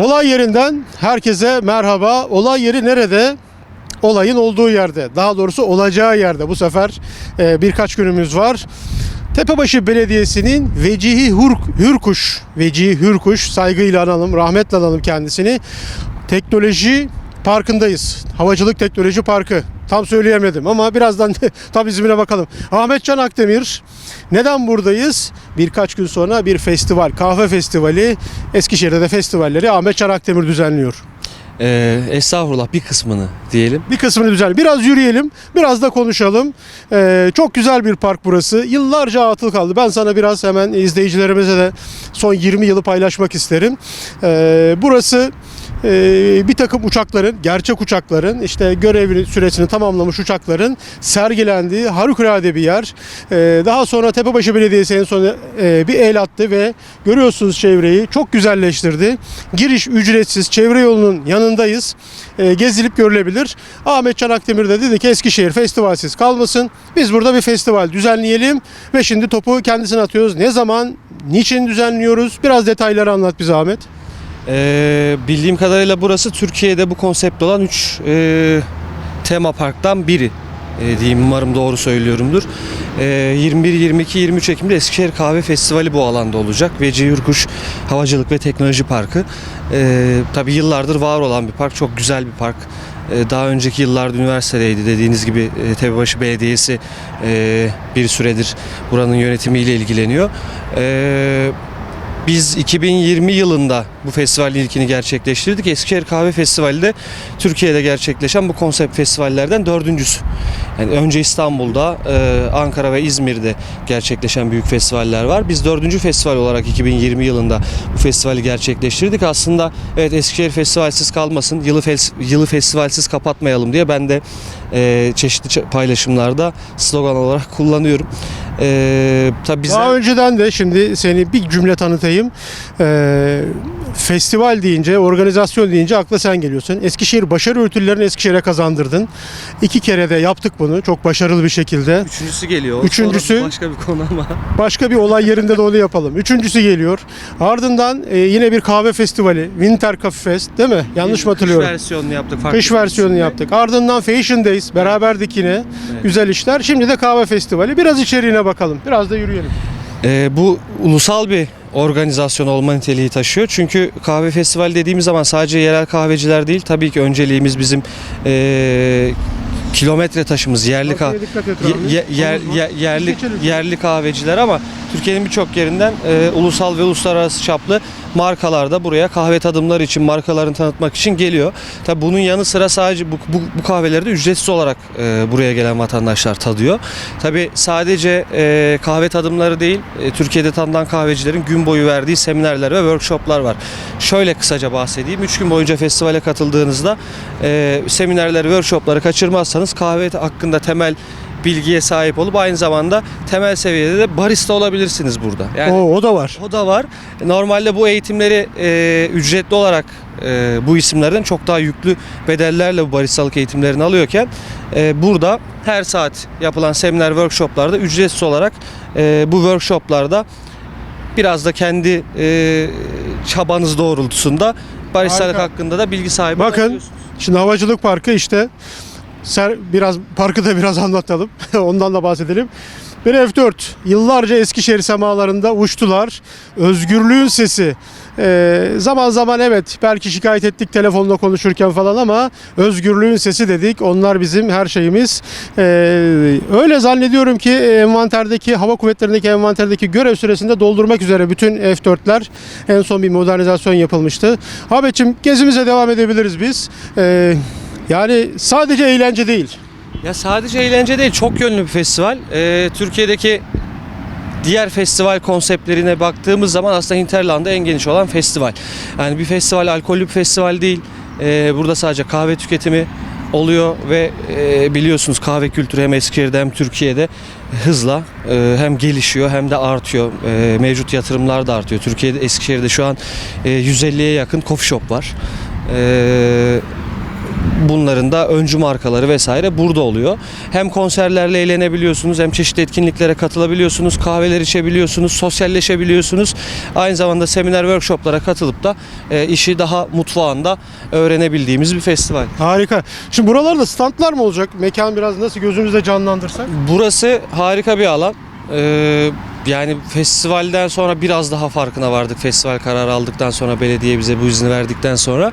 Olay yerinden herkese merhaba. Olay yeri nerede? Olayın olduğu yerde. Daha doğrusu olacağı yerde. Bu sefer e, birkaç günümüz var. Tepebaşı Belediyesi'nin Vecihi Hur, Hürkuş, Vecihi Hürkuş saygıyla analım, rahmetle analım kendisini. Teknoloji Parkı'ndayız. Havacılık Teknoloji Parkı. Tam söyleyemedim ama birazdan tam ismine bakalım. Ahmet Can Akdemir. Neden buradayız? Birkaç gün sonra bir festival, kahve festivali. Eskişehir'de de festivalleri Ahmet Can Akdemir düzenliyor. Ee, estağfurullah bir kısmını diyelim. Bir kısmını düzenli. Biraz yürüyelim, biraz da konuşalım. Ee, çok güzel bir park burası. Yıllarca atıl kaldı. Ben sana biraz hemen izleyicilerimize de son 20 yılı paylaşmak isterim. Ee, burası e, bir takım uçakların, gerçek uçakların, işte görev süresini tamamlamış uçakların sergilendiği harikulade bir yer. Ee, daha sonra Tepebaşı Belediyesi en son e, bir el attı ve görüyorsunuz çevreyi çok güzelleştirdi. Giriş ücretsiz, çevre yolunun yanındayız. Ee, gezilip görülebilir. Ahmet Can Akdemir de dedi ki Eskişehir festivalsiz kalmasın. Biz burada bir festival düzenleyelim ve şimdi topu kendisine atıyoruz. Ne zaman, niçin düzenliyoruz? Biraz detayları anlat bize Ahmet. Ee, bildiğim kadarıyla burası Türkiye'de bu konsept olan 3 tema parktan biri. E, diyeyim umarım doğru söylüyorumdur. Ee, 21, 22, 23 Ekim'de Eskişehir Kahve Festivali bu alanda olacak. Veci Yurkuş Havacılık ve Teknoloji Parkı. Ee, tabii yıllardır var olan bir park. Çok güzel bir park. Ee, Daha önceki yıllarda üniversitedeydi dediğiniz gibi e, Tepebaşı Belediyesi e, bir süredir buranın yönetimiyle ilgileniyor. Ee, Biz 2020 yılında bu festivalin ilkini gerçekleştirdik. Eskişehir Kahve Festivali de Türkiye'de gerçekleşen bu konsept festivallerden dördüncüsü. Yani önce İstanbul'da, e, Ankara ve İzmir'de gerçekleşen büyük festivaller var. Biz dördüncü festival olarak 2020 yılında bu festivali gerçekleştirdik. Aslında evet Eskişehir festivalsiz kalmasın, yılı, fes- yılı festivalsiz kapatmayalım diye ben de e, çeşitli paylaşımlarda slogan olarak kullanıyorum. E, tabii bizler... Daha önceden de şimdi seni bir cümle tanıtayım. Ee, festival deyince, organizasyon deyince akla sen geliyorsun. Eskişehir başarı ödüllerini Eskişehir'e kazandırdın. İki kere de yaptık bunu çok başarılı bir şekilde. Üçüncüsü geliyor. Üçüncüsü- Sonra başka bir konu ama. Başka bir olay yerinde de onu yapalım. Üçüncüsü geliyor. Ardından e, yine bir kahve festivali, Winter Coffee Fest değil mi? Yanlış mı hatırlıyorum? Kış versiyonunu yaptık. farklı Kış versiyonunu yaptık. Ardından Fashion Days beraberdik yine. Güzel işler. Şimdi de kahve festivali. Biraz içeriğine bakalım. Biraz da yürüyelim. Ee, bu ulusal bir organizasyon olma niteliği taşıyor. Çünkü kahve festivali dediğimiz zaman sadece yerel kahveciler değil. Tabii ki önceliğimiz bizim ee, kilometre taşımız yerli et Ye- ye- yer- ye- yerli yerli kahveciler ama Türkiye'nin birçok yerinden e, ulusal ve uluslararası çaplı markalar da buraya kahve tadımları için markalarını tanıtmak için geliyor. Tabi bunun yanı sıra sadece bu, bu, bu kahveleri de ücretsiz olarak e, buraya gelen vatandaşlar tadıyor. Tabi sadece e, kahve tadımları değil e, Türkiye'de tanınan kahvecilerin gün boyu verdiği seminerler ve workshoplar var. Şöyle kısaca bahsedeyim. 3 gün boyunca festivale katıldığınızda e, seminerleri, workshopları kaçırmazsanız kahve hakkında temel bilgiye sahip olup aynı zamanda temel seviyede de barista olabilirsiniz burada. Yani Oo, o da var. o da var. Normalde bu eğitimleri e, ücretli olarak e, bu isimlerden çok daha yüklü bedellerle bu baristalık eğitimlerini alıyorken e, burada her saat yapılan seminer workshoplarda ücretsiz olarak e, bu workshoplarda biraz da kendi e, çabanız doğrultusunda baristalık Harika. hakkında da bilgi sahibi Bakın. olabiliyorsunuz. Şimdi Havacılık Parkı işte ser, biraz parkı da biraz anlatalım. Ondan da bahsedelim. Bir F4 yıllarca Eskişehir semalarında uçtular. Özgürlüğün sesi. Ee, zaman zaman evet belki şikayet ettik telefonla konuşurken falan ama özgürlüğün sesi dedik. Onlar bizim her şeyimiz. Ee, öyle zannediyorum ki envanterdeki hava kuvvetlerindeki envanterdeki görev süresinde doldurmak üzere bütün F4'ler en son bir modernizasyon yapılmıştı. Ahmetciğim gezimize devam edebiliriz biz. Ee, yani sadece eğlence değil. Ya sadece eğlence değil, çok yönlü bir festival. Ee, Türkiye'deki diğer festival konseptlerine baktığımız zaman aslında Hinterland'da en geniş olan festival. Yani bir festival alkollü bir festival değil. Ee, burada sadece kahve tüketimi oluyor ve e, biliyorsunuz kahve kültürü hem Eskişehir'de hem Türkiye'de hızla e, hem gelişiyor hem de artıyor. E, mevcut yatırımlar da artıyor. Türkiye'de Eskişehir'de şu an e, 150'ye yakın coffee shop var. E, bunların da öncü markaları vesaire burada oluyor. Hem konserlerle eğlenebiliyorsunuz hem çeşitli etkinliklere katılabiliyorsunuz, kahveler içebiliyorsunuz, sosyalleşebiliyorsunuz. Aynı zamanda seminer workshoplara katılıp da e, işi daha mutfağında öğrenebildiğimiz bir festival. Harika. Şimdi buralarda standlar mı olacak? Mekan biraz nasıl gözümüzde canlandırsak? Burası harika bir alan. Ee, yani festivalden sonra biraz daha farkına vardık. Festival kararı aldıktan sonra belediye bize bu izni verdikten sonra.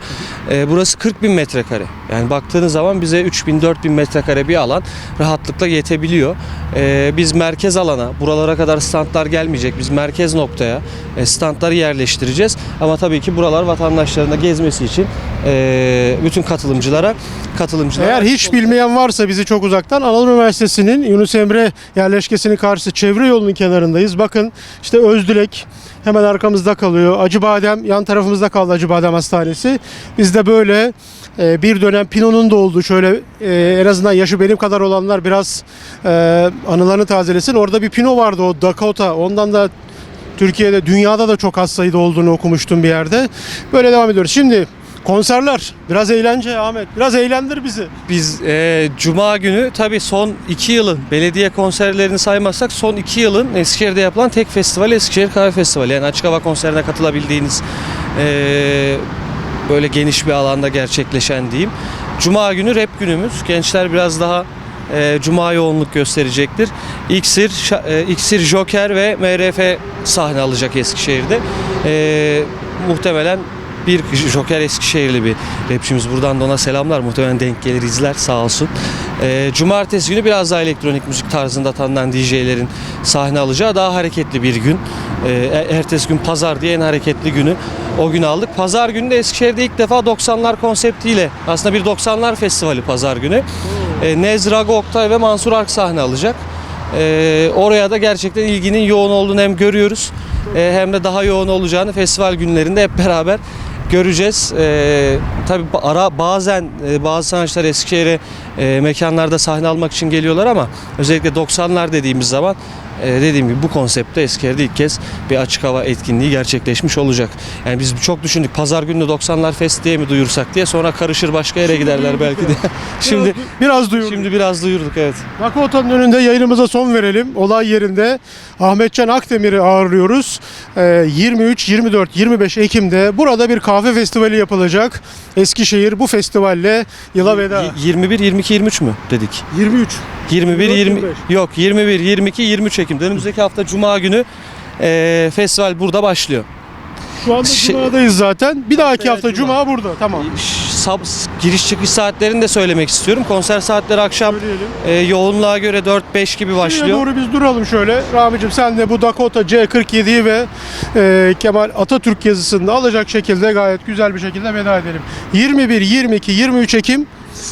Ee, burası 40 bin metrekare. Yani baktığınız zaman bize 3 bin 4 bin metrekare bir alan rahatlıkla yetebiliyor. Ee, biz merkez alana, buralara kadar standlar gelmeyecek. Biz merkez noktaya e, standları yerleştireceğiz. Ama tabii ki buralar vatandaşlarına gezmesi için e, bütün katılımcılara katılımcılara Eğer hiç bilmeyen varsa bizi çok uzaktan Anadolu Üniversitesi'nin Yunus Emre yerleşkesinin karşısı çevre yolunun kenarındayız. Bakın işte Özdilek hemen arkamızda kalıyor. Acıbadem yan tarafımızda kaldı Acıbadem Hastanesi. Biz de böyle e, bir dönem Pino'nun da olduğu şöyle e, en azından yaşı benim kadar olanlar biraz e, anılarını tazelesin. Orada bir Pino vardı o Dakota. Ondan da Türkiye'de, dünyada da çok az sayıda olduğunu okumuştum bir yerde. Böyle devam ediyoruz. Şimdi konserler, biraz eğlence Ahmet. Biraz eğlendir bizi. Biz e, Cuma günü tabii son iki yılın belediye konserlerini saymazsak son iki yılın Eskişehir'de yapılan tek festival Eskişehir Kahve Festivali. Yani açık hava konserine katılabildiğiniz e, böyle geniş bir alanda gerçekleşen diyeyim. Cuma günü rap günümüz. Gençler biraz daha e, Cuma yoğunluk gösterecektir. İksir, Şa- e, İksir Joker ve MRF sahne alacak Eskişehir'de. E, muhtemelen bir Joker Eskişehirli bir rapçimiz. Buradan da ona selamlar. Muhtemelen denk gelir izler sağ olsun. Ee, cumartesi günü biraz daha elektronik müzik tarzında tanınan DJ'lerin sahne alacağı daha hareketli bir gün. Ee, e- ertesi gün pazar diye en hareketli günü o günü aldık. Pazar günü de Eskişehir'de ilk defa 90'lar konseptiyle aslında bir 90'lar festivali pazar günü. Ee, Nez, Rago Oktay ve Mansur Ark sahne alacak. Ee, oraya da gerçekten ilginin yoğun olduğunu hem görüyoruz e, hem de daha yoğun olacağını festival günlerinde hep beraber göreceğiz. Ee, tabii ara bazen e, bazı sanatçılar Eskişehir'e e, mekanlarda sahne almak için geliyorlar ama özellikle 90'lar dediğimiz zaman e, dediğim gibi bu konseptte Eskişehir'de ilk kez bir açık hava etkinliği gerçekleşmiş olacak. Yani biz çok düşündük pazar günü 90'lar fest diye mi duyursak diye sonra karışır başka yere giderler belki de. şimdi biraz duyurdu. şimdi biraz duyurduk evet. Dakota'nın önünde yayınımıza son verelim. Olay yerinde Ahmetcan Akdemir'i ağırlıyoruz. Ee, 23, 24, 25 Ekim'de burada bir kahve festivali yapılacak. Eskişehir bu festivalle yıla veda. Y- 21 22 23 mü dedik? 23. 21 24, 20 25. yok 21 22 23 Ekim. Önümüzdeki hafta cuma günü e, festival burada başlıyor. Şu anda Şey- Cuma'dayız zaten. Bir dahaki hafta Cuma. Cuma burada. Tamam. Ş- sab- giriş çıkış saatlerini de söylemek istiyorum. Konser saatleri akşam Söyleyelim. e, yoğunluğa göre 4-5 gibi Şuraya başlıyor. doğru biz duralım şöyle. Rahmicim sen de bu Dakota C47'yi ve e, Kemal Atatürk yazısını da alacak şekilde gayet güzel bir şekilde veda edelim. 21, 22, 23 Ekim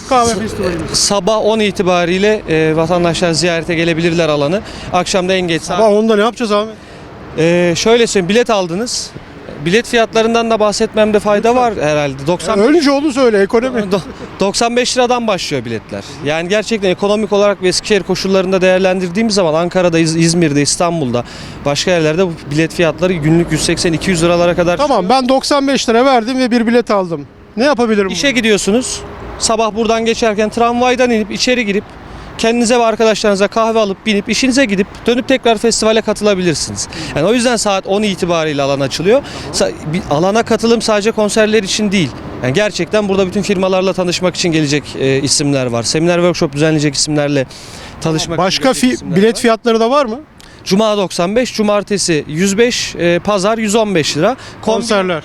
kahve festivalimiz. Sabah 10 itibariyle e, vatandaşlar ziyarete gelebilirler alanı. Akşam da en geç saat. Ama onda ne yapacağız Ahmet? E, şöyle söyleyeyim bilet aldınız. Bilet fiyatlarından da bahsetmemde fayda var herhalde. 90 Önce onu söyle ekonomi. Do- 95 liradan başlıyor biletler. Yani gerçekten ekonomik olarak ve Eskişehir koşullarında değerlendirdiğimiz zaman Ankara'da, İz- İzmir'de, İstanbul'da, başka yerlerde bu bilet fiyatları günlük 180-200 liralara kadar. Tamam ben 95 lira verdim ve bir bilet aldım. Ne yapabilirim? İşe gidiyorsunuz. Sabah buradan geçerken tramvaydan inip içeri girip kendinize ve arkadaşlarınıza kahve alıp binip işinize gidip dönüp tekrar festivale katılabilirsiniz. Yani o yüzden saat 10 itibariyle alan açılıyor. Sa- bir alana katılım sadece konserler için değil. Yani gerçekten burada bütün firmalarla tanışmak için gelecek e, isimler var. Seminer workshop düzenleyecek isimlerle tanışmak Başka için gelecek fi- isimler bilet var. fiyatları da var mı? Cuma 95, cumartesi 105, e, pazar 115 lira. Kombi- Konserler.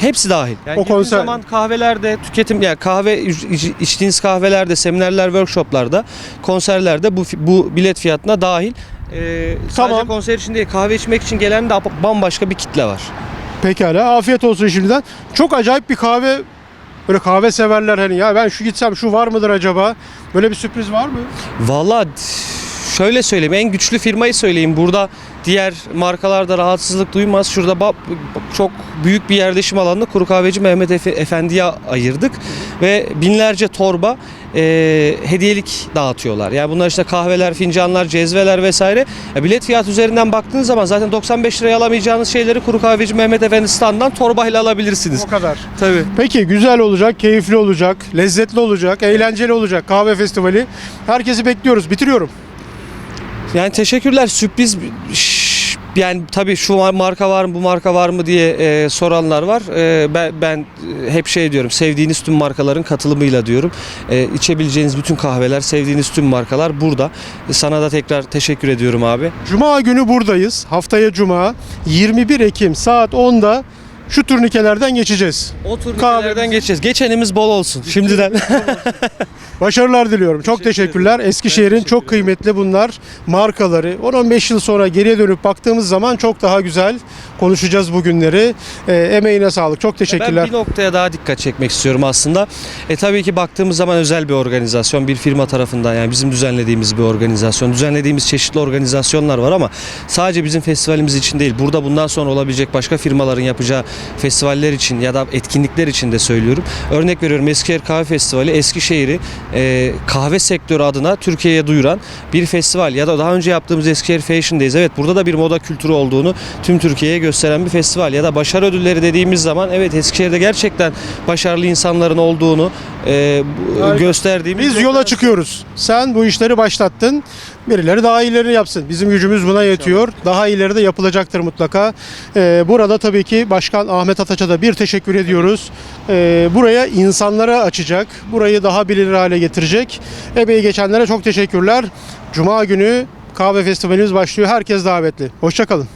Hepsi dahil. Yani O konser- zaman kahvelerde, tüketim yani kahve iç- iç- içtiğiniz kahvelerde, seminerler, workshoplarda, konserlerde bu bu bilet fiyatına dahil. Ee, Tamam. Sadece konser için değil, kahve içmek için gelen de bambaşka bir kitle var. Pekala afiyet olsun şimdiden. Çok acayip bir kahve böyle kahve severler hani ya ben şu gitsem şu var mıdır acaba? Böyle bir sürpriz var mı? Valla şöyle söyleyeyim en güçlü firmayı söyleyeyim. Burada diğer markalarda rahatsızlık duymaz. Şurada ba- çok büyük bir yerleşim alanını kuru kahveci Mehmet Efe- Efendi'ye ayırdık. Ve binlerce torba e, hediyelik dağıtıyorlar. Yani bunlar işte kahveler, fincanlar, cezveler vesaire. Ya bilet fiyatı üzerinden baktığınız zaman zaten 95 liraya alamayacağınız şeyleri Kuru Kahveci Mehmet Efendi standından torbayla alabilirsiniz. O kadar. Tabii. Peki güzel olacak, keyifli olacak, lezzetli olacak, eğlenceli olacak kahve festivali. Herkesi bekliyoruz. Bitiriyorum. Yani teşekkürler. Sürpriz Şş, yani tabii şu marka var mı bu marka var mı diye e, soranlar var. E, ben, ben e, hep şey diyorum. Sevdiğiniz tüm markaların katılımıyla diyorum. E, içebileceğiniz bütün kahveler, sevdiğiniz tüm markalar burada. E, sana da tekrar teşekkür ediyorum abi. Cuma günü buradayız. Haftaya Cuma 21 Ekim saat 10'da şu turnikelerden geçeceğiz. O turnikelerden geçeceğiz. Geçenimiz bol olsun şimdiden. Başarılar diliyorum. Çok Teşekkür teşekkürler. Eskişehir'in çok kıymetli bunlar markaları. 10-15 yıl sonra geriye dönüp baktığımız zaman çok daha güzel konuşacağız bu günleri. Ee, emeğine sağlık. Çok teşekkürler. Ben bir noktaya daha dikkat çekmek istiyorum aslında. E tabii ki baktığımız zaman özel bir organizasyon, bir firma tarafından yani bizim düzenlediğimiz bir organizasyon, düzenlediğimiz çeşitli organizasyonlar var ama sadece bizim festivalimiz için değil. Burada bundan sonra olabilecek başka firmaların yapacağı festivaller için ya da etkinlikler için de söylüyorum. Örnek veriyorum Eskişehir Kahve Festivali Eskişehir'i e, kahve sektörü adına Türkiye'ye duyuran bir festival ya da daha önce yaptığımız Eskişehir Fashion Days. Evet burada da bir moda kültürü olduğunu tüm Türkiye'ye gösteren bir festival ya da başarı ödülleri dediğimiz zaman evet Eskişehir'de gerçekten başarılı insanların olduğunu e, gösterdiğimiz Biz yola çıkıyoruz. Sen bu işleri başlattın. Birileri daha iyilerini yapsın. Bizim gücümüz buna yetiyor. Daha iyileri de yapılacaktır mutlaka. Ee, burada tabii ki Başkan Ahmet Ataç'a da bir teşekkür ediyoruz. Ee, buraya insanlara açacak. Burayı daha bilinir hale getirecek. Emeği geçenlere çok teşekkürler. Cuma günü kahve festivalimiz başlıyor. Herkes davetli. Hoşçakalın.